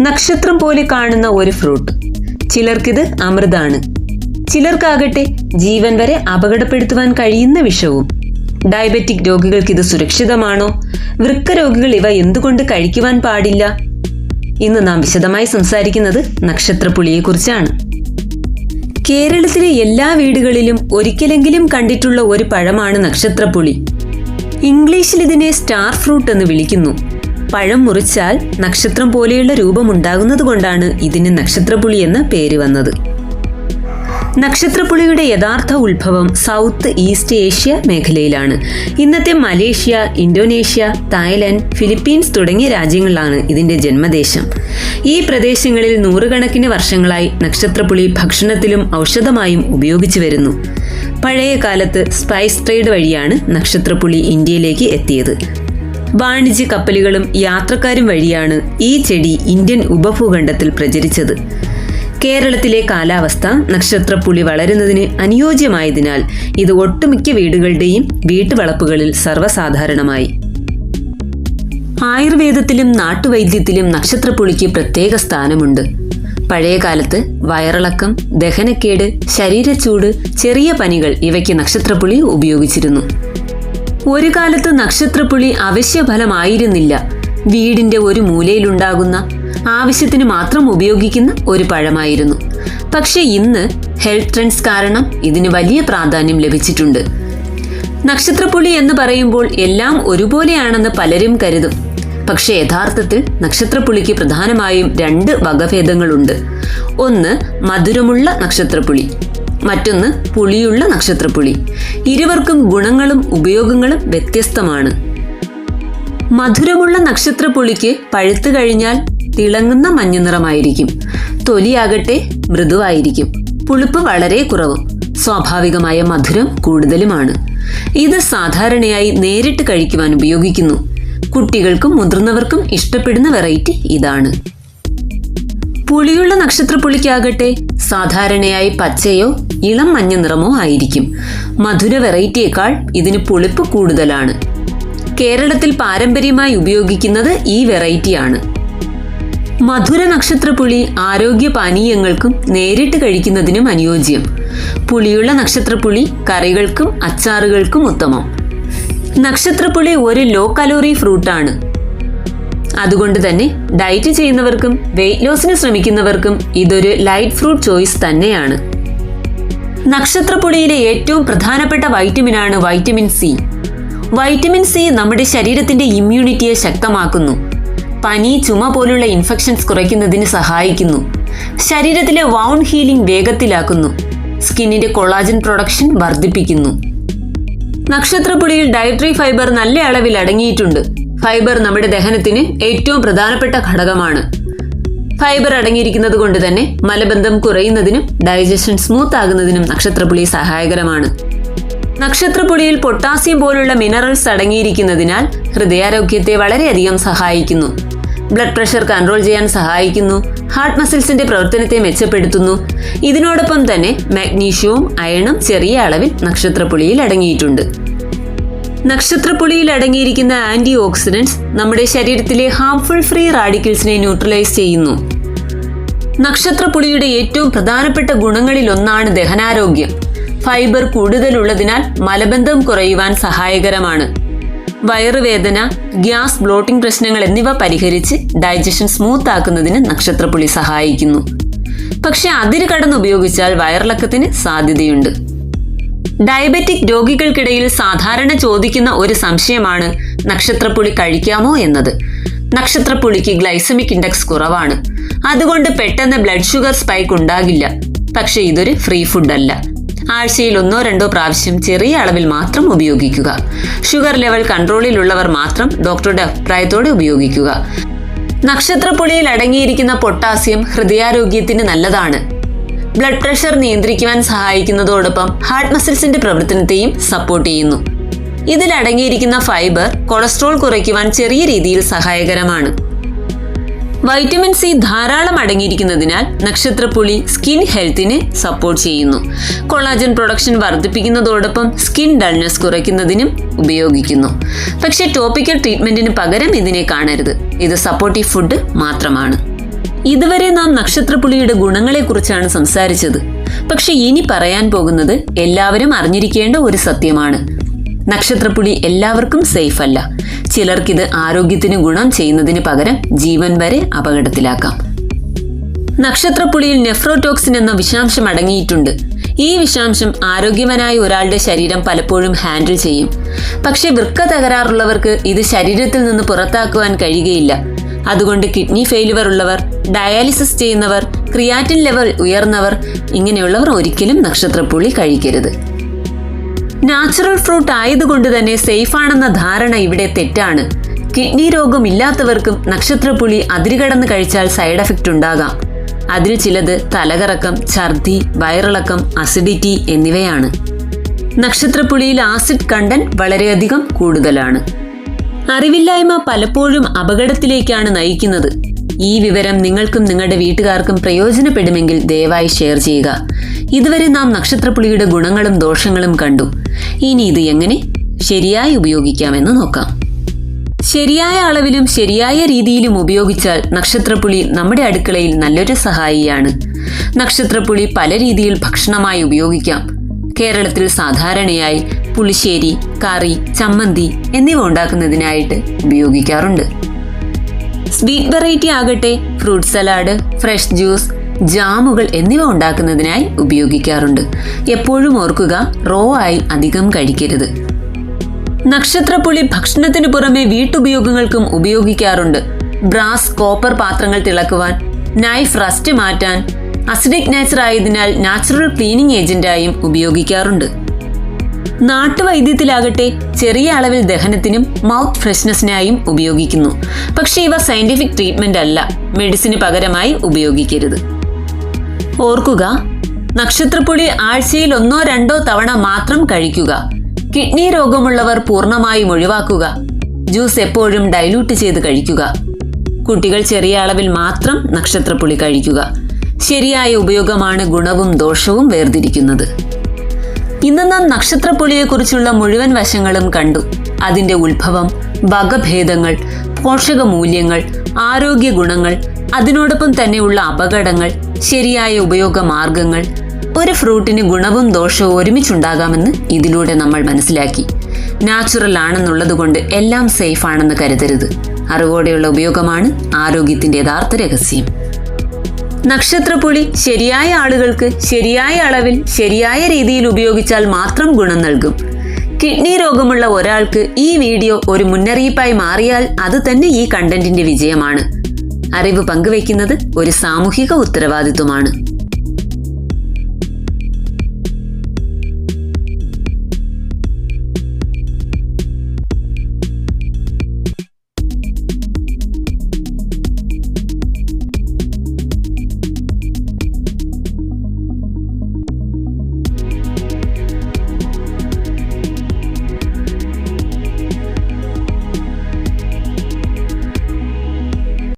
നക്ഷത്രം പോലെ കാണുന്ന ഒരു ഫ്രൂട്ട്. ചിലർക്കിത് അമൃതാണ്. ചിലർക്കാകട്ടെ ജീവൻ വരെ അപകടപ്പെടുത്തുവാൻ കഴിയുന്ന വിഷവും. ഡയബറ്റിക് രോഗികൾക്ക് ഇത് സുരക്ഷിതമാണോ? വൃക്ക രോഗികൾ ഇവ എന്തുകൊണ്ട് കഴിക്കുവാൻ പാടില്ല? ഇന്ന് നാം വിശദമായി സംസാരിക്കുന്നത് നക്ഷത്രപ്പുളിയെക്കുറിച്ചാണ്. കേരളത്തിലെ എല്ലാ വീടുകളിലും ഒരിക്കലെങ്കിലും കണ്ടിട്ടുള്ള ഒരു പഴമാണ് നക്ഷത്രപ്പുളി. ഇംഗ്ലീഷിൽ ഇതിനെ സ്റ്റാർ ഫ്രൂട്ട് എന്ന് വിളിക്കുന്നു. പഴം മുറിച്ചാൽ നക്ഷത്രം പോലെയുള്ള രൂപമുണ്ടാകുന്നത് കൊണ്ടാണ് ഇതിന് നക്ഷത്രപ്പുളി എന്ന പേര് വന്നത്. നക്ഷത്രപ്പുളിയുടെ യഥാർത്ഥ ഉത്ഭവം സൗത്ത് ഈസ്റ്റ് ഏഷ്യ മേഖലയിലാണ്. ഇന്നത്തെ മലേഷ്യ ഇന്തോനേഷ്യ തായ്ലൻഡ് ഫിലിപ്പീൻസ് തുടങ്ങിയ രാജ്യങ്ങളിലാണ് ഇതിന്റെ ജന്മദേശം. ഈ പ്രദേശങ്ങളിൽ നൂറുകണക്കിന് വർഷങ്ങളായി നക്ഷത്രപ്പുളി ഭക്ഷണത്തിലും ഔഷധമായും ഉപയോഗിച്ചു വരുന്നു. പഴയ കാലത്ത് സ്പൈസ് ട്രേഡ് വഴിയാണ് നക്ഷത്രപ്പുളി ഇന്ത്യയിലേക്ക് എത്തിയത്. വാണിജ്യ കപ്പലുകളും യാത്രക്കാരും വഴിയാണ് ഈ ചെടി ഇന്ത്യൻ ഉപഭൂഖണ്ഡത്തിൽ പ്രചരിച്ചത്. കേരളത്തിലെ കാലാവസ്ഥ നക്ഷത്രപ്പുളി വളരുന്നതിന് അനുയോജ്യമായതിനാൽ ഇത് ഒട്ടുമിക്ക വീടുകളുടെയും വീട്ടുവളപ്പുകളിൽ സർവസാധാരണമായി. ആയുർവേദത്തിലും നാട്ടുവൈദ്യത്തിലും നക്ഷത്രപ്പുളിക്ക് പ്രത്യേക സ്ഥാനമുണ്ട്. പഴയകാലത്ത് വയറിളക്കം ദഹനക്കേട് ശരീരച്ചൂട് ചെറിയ പനികൾ ഇവയ്ക്ക് നക്ഷത്രപ്പുളി ഉപയോഗിച്ചിരുന്നു. ഒരു കാലത്ത് നക്ഷത്രപ്പുളി അവശ്യഫലമായിരുന്നില്ല. വീടിന്റെ ഒരു മൂലയിലുണ്ടാകുന്ന ആവശ്യത്തിന് മാത്രം ഉപയോഗിക്കുന്ന ഒരു പഴമായിരുന്നു. പക്ഷേ ഇന്ന് ഹെൽത്ത് ട്രെൻഡ്സ് കാരണം ഇതിന് വലിയ പ്രാധാന്യം ലഭിച്ചിട്ടുണ്ട്. നക്ഷത്രപ്പുളി എന്ന് പറയുമ്പോൾ എല്ലാം ഒരുപോലെയാണെന്ന് പലരും കരുതും. പക്ഷേ യഥാർത്ഥത്തിൽ നക്ഷത്രപ്പുളിക്ക് പ്രധാനമായും രണ്ട് വകഭേദങ്ങളുണ്ട്. ഒന്ന് മധുരമുള്ള നക്ഷത്രപ്പുളി മറ്റൊന്ന് പുളിയുള്ള നക്ഷത്രപ്പുളി. ഇരുവർക്കും ഗുണങ്ങളും ഉപയോഗങ്ങളും വ്യത്യസ്തമാണ്. മധുരമുള്ള നക്ഷത്രപ്പുളിക്ക് പഴുത്തു കഴിഞ്ഞാൽ തിളങ്ങുന്ന മഞ്ഞ നിറമായിരിക്കും. തൊലിയാകട്ടെ മൃദുവായിരിക്കും. പുളിപ്പ് വളരെ കുറവും. സ്വാഭാവികമായ മധുരം കൂടുതലുമാണ്. ഇത് സാധാരണയായി നേരിട്ട് കഴിക്കുവാൻ ഉപയോഗിക്കുന്നു. കുട്ടികൾക്കും മുതിർന്നവർക്കും ഇഷ്ടപ്പെടുന്ന വെറൈറ്റി ഇതാണ്. പുളിയുള്ള നക്ഷത്രപ്പുളിക്കാകട്ടെ സാധാരണയായി പച്ചയോ ഇളം മഞ്ഞ നിറമോ ആയിരിക്കും. മധുര വെറൈറ്റിയേക്കാൾ ഇതിന് പുളിപ്പ് കൂടുതലാണ്. കേരളത്തിൽ പാരമ്പര്യമായി ഉപയോഗിക്കുന്നത് ഈ വെറൈറ്റിയാണ്. മധുര നക്ഷത്രപ്പുളി ആരോഗ്യ പാനീയങ്ങൾക്കും നേരിട്ട് കഴിക്കുന്നതിനും അനുയോജ്യം. പുളിയുള്ള നക്ഷത്രപ്പുളി കറികൾക്കും അച്ചാറുകൾക്കും ഉത്തമം. നക്ഷത്രപ്പുളി ഒരു ലോ കലോറി ഫ്രൂട്ടാണ് അതുകൊണ്ട് തന്നെ ഡയറ്റ് ചെയ്യുന്നവർക്കും വെയിറ്റ് ലോസിന് ശ്രമിക്കുന്നവർക്കും ഇതൊരു ലൈറ്റ് ഫ്രൂട്ട് ചോയ്സ് തന്നെയാണ്. നക്ഷത്രപ്പൊടിയിലെ ഏറ്റവും പ്രധാനപ്പെട്ട വൈറ്റമിനാണ് വൈറ്റമിൻ സി വൈറ്റമിൻ സി നമ്മുടെ ശരീരത്തിന്റെ ഇമ്മ്യൂണിറ്റിയെ ശക്തമാക്കുന്നു. പനി ചുമ പോലുള്ള ഇൻഫെക്ഷൻസ് കുറയ്ക്കുന്നതിന് സഹായിക്കുന്നു. ശരീരത്തിലെ വൗണ്ട് ഹീലിംഗ് വേഗത്തിലാക്കുന്നു. സ്കിന്നിന്റെ കൊളാജൻ പ്രൊഡക്ഷൻ വർദ്ധിപ്പിക്കുന്നു. നക്ഷത്രപ്പൊടിയിൽ ഡയറ്ററി ഫൈബർ നല്ല അളവിൽ അടങ്ങിയിട്ടുണ്ട്. ഫൈബർ നമ്മുടെ ദഹനത്തിന് ഏറ്റവും പ്രധാനപ്പെട്ട ഘടകമാണ്. ഫൈബർ അടങ്ങിയിരിക്കുന്നത് കൊണ്ട് തന്നെ മലബന്ധം കുറയുന്നതിനും ഡൈജഷൻ സ്മൂത്ത് ആകുന്നതിനും നക്ഷത്രപുളി സഹായകരമാണ്. നക്ഷത്രപുളിയിൽ പൊട്ടാസ്യം പോലുള്ള മിനറൽസ് അടങ്ങിയിരിക്കുന്നതിനാൽ ഹൃദയാരോഗ്യത്തെ വളരെയധികം സഹായിക്കുന്നു. ബ്ലഡ് പ്രഷർ കൺട്രോൾ ചെയ്യാൻ സഹായിക്കുന്നു. ഹാർട്ട് മസിൽസിന്റെ പ്രവർത്തനത്തെ മെച്ചപ്പെടുത്തുന്നു. ഇതിനോടൊപ്പം തന്നെ മാഗ്നീഷ്യവും അയണും ചെറിയ അളവിൽ നക്ഷത്രപുളിയിൽ അടങ്ങിയിട്ടുണ്ട്. നക്ഷത്രപ്പുളിയിൽ അടങ്ങിയിരിക്കുന്ന ആന്റി ഓക്സിഡന്റ്സ് നമ്മുടെ ശരീരത്തിലെ ഹാംഫുൾ ഫ്രീ റാഡിക്കൽസിനെ ന്യൂട്രലൈസ് ചെയ്യുന്നു. നക്ഷത്രപ്പുളിയുടെ ഏറ്റവും പ്രധാനപ്പെട്ട ഗുണങ്ങളിൽ ഒന്നാണ് ദഹനാരോഗ്യം. ഫൈബർ കൂടുതലുള്ളതിനാൽ മലബന്ധം കുറയുവാൻ സഹായകരമാണ്. വയറുവേദന ഗ്യാസ് ബ്ലോട്ടിംഗ് പ്രശ്നങ്ങൾ എന്നിവ പരിഹരിച്ച് ഡൈജഷൻ സ്മൂത്ത് ആക്കുന്നതിന് നക്ഷത്രപ്പുളി സഹായിക്കുന്നു. പക്ഷെ അതിര് ഉപയോഗിച്ചാൽ വയറിളക്കത്തിന് സാധ്യതയുണ്ട്. ഡയബറ്റിക് രോഗികൾക്കിടയിൽ സാധാരണ ചോദിക്കുന്ന ഒരു സംശയമാണ് നക്ഷത്രപ്പുളി കഴിക്കാമോ എന്നത്. നക്ഷത്രപ്പുളിക്ക് ഗ്ലൈസമിക് ഇൻഡെക്സ് കുറവാണ്. അതുകൊണ്ട് പെട്ടെന്ന് ബ്ലഡ് ഷുഗർ സ്പൈക്ക് ഉണ്ടാകില്ല. പക്ഷേ ഇതൊരു ഫ്രീ ഫുഡ് അല്ല ആഴ്ചയിൽ ഒന്നോ രണ്ടോ പ്രാവശ്യം ചെറിയ അളവിൽ മാത്രം ഉപയോഗിക്കുക. ഷുഗർ ലെവൽ കൺട്രോളിലുള്ളവർ മാത്രം ഡോക്ടറുടെ അഭിപ്രായത്തോടെ ഉപയോഗിക്കുക. നക്ഷത്രപ്പുളിയിൽ അടങ്ങിയിരിക്കുന്ന പൊട്ടാസ്യം ഹൃദയാരോഗ്യത്തിന് നല്ലതാണ്. ബ്ലഡ് പ്രഷർ നിയന്ത്രിക്കുവാൻ സഹായിക്കുന്നതോടൊപ്പം ഹാർട്ട് മസിൽസിന്റെ പ്രവർത്തനത്തെയും സപ്പോർട്ട് ചെയ്യുന്നു. ഇതിൽ അടങ്ങിയിരിക്കുന്ന ഫൈബർ കൊളസ്ട്രോൾ കുറയ്ക്കുവാൻ ചെറിയ രീതിയിൽ സഹായകരമാണ്. വൈറ്റമിൻ സി ധാരാളം അടങ്ങിയിരിക്കുന്നതിനാൽ നക്ഷത്രപ്പുളി സ്കിൻ ഹെൽത്തിനെ സപ്പോർട്ട് ചെയ്യുന്നു. കൊളാജൻ പ്രൊഡക്ഷൻ വർദ്ധിപ്പിക്കുന്നതോടൊപ്പം സ്കിൻ ഡൾനെസ് കുറയ്ക്കുന്നതിനും ഉപയോഗിക്കുന്നു. പക്ഷേ ടോപ്പിക്കൽ ട്രീറ്റ്മെന്റിന് പകരം ഇതിനെ കാണരുത്. ഇത് സപ്പോർട്ടീവ് ഫുഡ് മാത്രമാണ്. ഇതുവരെ നാം നക്ഷത്രപ്പുളിയുടെ ഗുണങ്ങളെക്കുറിച്ചാണ് സംസാരിച്ചത്. പക്ഷെ ഇനി പറയാൻ പോകുന്നത് എല്ലാവരും അറിഞ്ഞിരിക്കേണ്ട ഒരു സത്യമാണ്. നക്ഷത്രപ്പുളി എല്ലാവർക്കും സേഫ് അല്ല. ചിലർക്കിത് ആരോഗ്യത്തിന് ഗുണം ചെയ്യുന്നതിന് പകരം ജീവൻ വരെ അപകടത്തിലാക്കാം. നക്ഷത്രപ്പുളിയിൽ നെഫ്രോടോക്സിൻ എന്ന വിഷാംശം അടങ്ങിയിട്ടുണ്ട്. ഈ വിഷാംശം ആരോഗ്യവനായ ഒരാളുടെ ശരീരം പലപ്പോഴും ഹാൻഡിൽ ചെയ്യും. പക്ഷെ വൃക്ക തകരാറുള്ളവർക്ക് ഇത് ശരീരത്തിൽ നിന്ന് പുറത്താക്കുവാൻ കഴിയുകയില്ല. അതുകൊണ്ട് കിഡ്നി ഫെയിലുവർ ഉള്ളവർ ഡയാലിസിസ് ചെയ്യുന്നവർ ക്രിയാറ്റിൻ ലെവൽ ഉയർന്നവർ ഇങ്ങനെയുള്ളവർ ഒരിക്കലും നക്ഷത്രപ്പുളി കഴിക്കരുത്. നാച്ചുറൽ ഫ്രൂട്ട് ആയതുകൊണ്ട് തന്നെ സേഫാണെന്ന ധാരണ ഇവിടെ തെറ്റാണ്. കിഡ്നി രോഗം ഇല്ലാത്തവർക്കും നക്ഷത്രപ്പുളി അതിരുകടന്ന് കഴിച്ചാൽ സൈഡ് എഫക്റ്റ് ഉണ്ടാകാം. അതിൽ ചിലത് തലകറക്കം ഛർദി വയറിളക്കം അസിഡിറ്റി എന്നിവയാണ്. നക്ഷത്രപ്പുളിയിൽ ആസിഡ് കണ്ടന്റ് വളരെയധികം കൂടുതലാണ്. അറിവില്ലായ്മ പലപ്പോഴും അപകടത്തിലേക്കാണ് നയിക്കുന്നത്. ഈ വിവരം നിങ്ങൾക്കും നിങ്ങളുടെ വീട്ടുകാർക്കും പ്രയോജനപ്പെടുമെങ്കിൽ ദയവായി ഷെയർ ചെയ്യുക. ഇതുവരെ നാം നക്ഷത്രപ്പുളിയുടെ ഗുണങ്ങളും ദോഷങ്ങളും കണ്ടു. ഇനി ഇത് എങ്ങനെ ശരിയായി ഉപയോഗിക്കാമെന്ന് നോക്കാം. ശരിയായ അളവിലും ശരിയായ രീതിയിലും ഉപയോഗിച്ചാൽ നക്ഷത്രപ്പുളി നമ്മുടെ അടുക്കളയിൽ നല്ലൊരു സഹായിയാണ്. നക്ഷത്രപ്പുളി പല രീതിയിൽ ഭക്ഷണമായി ഉപയോഗിക്കാം. കേരളത്തിൽ സാധാരണയായി പുളിശ്ശേരി കറി ചമ്മന്തി എന്നിവ ഉണ്ടാക്കുന്നതിനായിട്ട് ഉപയോഗിക്കാറുണ്ട്. സ്വീറ്റ് വെറൈറ്റി ആകട്ടെ ഫ്രൂട്ട് സലാഡ് ഫ്രഷ് ജ്യൂസ് ജാമുകൾ എന്നിവ ഉണ്ടാക്കുന്നതിനായി ഉപയോഗിക്കാറുണ്ട്. എപ്പോഴും ഓർക്കുക റോ ആയി അധികം കഴിക്കരുത്. നക്ഷത്രപ്പുളി ഭക്ഷണത്തിന് പുറമെ വീട്ടുപയോഗങ്ങൾക്കും ഉപയോഗിക്കാറുണ്ട്. ബ്രാസ് കോപ്പർ പാത്രങ്ങൾ തിളക്കുവാൻ നൈഫ് റസ്റ്റ് മാറ്റാൻ അസിഡിക് നേച്ചർ ആയതിനാൽ നാച്ചുറൽ ക്ലീനിങ് ഏജന്റായും ഉപയോഗിക്കാറുണ്ട്. നാട്ടുവൈദ്യത്തിലാകട്ടെ ചെറിയ അളവിൽ ദഹനത്തിനും മൗത്ത് ഫ്രഷ്നെസ്സിനായും ഉപയോഗിക്കുന്നു. പക്ഷേ ഇവ സയന്റിഫിക് ട്രീറ്റ്മെന്റ് അല്ല മെഡിസിന് പകരമായി ഉപയോഗിക്കരുത്. ഓർക്കുക നക്ഷത്രപ്പൊടി ആഴ്ചയിൽ ഒന്നോ രണ്ടോ തവണ മാത്രം കഴിക്കുക. കിഡ്നി രോഗമുള്ളവർ പൂർണമായും ഒഴിവാക്കുക. ജ്യൂസ് എപ്പോഴും ഡൈലൂട്ട് ചെയ്ത് കഴിക്കുക. കുട്ടികൾ ചെറിയ അളവിൽ മാത്രം നക്ഷത്രപ്പുളി കഴിക്കുക. ശരിയായ ഉപയോഗമാണ് ഗുണവും ദോഷവും വേർതിരിക്കുന്നത്. ഇന്ന് നാം നക്ഷത്രപ്പൊളിയെക്കുറിച്ചുള്ള മുഴുവൻ വശങ്ങളും കണ്ടു. അതിന്റെ ഉത്ഭവം വകഭേദങ്ങൾ പോഷക മൂല്യങ്ങൾ ആരോഗ്യ ഗുണങ്ങൾ അതിനോടൊപ്പം തന്നെയുള്ള അപകടങ്ങൾ ശരിയായ ഉപയോഗ മാർഗങ്ങൾ ഒരു ഫ്രൂട്ടിന് ഗുണവും ദോഷവും ഒരുമിച്ചുണ്ടാകാമെന്ന് ഇതിലൂടെ നമ്മൾ മനസ്സിലാക്കി. നാച്ചുറൽ ആണെന്നുള്ളതുകൊണ്ട് എല്ലാം സേഫ് ആണെന്ന് കരുതരുത്. അറിവോടെയുള്ള ഉപയോഗമാണ് ആരോഗ്യത്തിന്റെ യഥാർത്ഥ രഹസ്യം. നക്ഷത്രപ്പൊടി ശരിയായ ആളുകൾക്ക് ശരിയായ അളവിൽ ശരിയായ രീതിയിൽ ഉപയോഗിച്ചാൽ മാത്രം ഗുണം നൽകും. കിഡ്നി രോഗമുള്ള ഒരാൾക്ക് ഈ വീഡിയോ ഒരു മുന്നറിയിപ്പായി മാറിയാൽ അത് തന്നെ ഈ കണ്ടന്റിന്റെ വിജയമാണ്. അറിവ് പങ്കുവയ്ക്കുന്നത് ഒരു സാമൂഹിക ഉത്തരവാദിത്വമാണ്.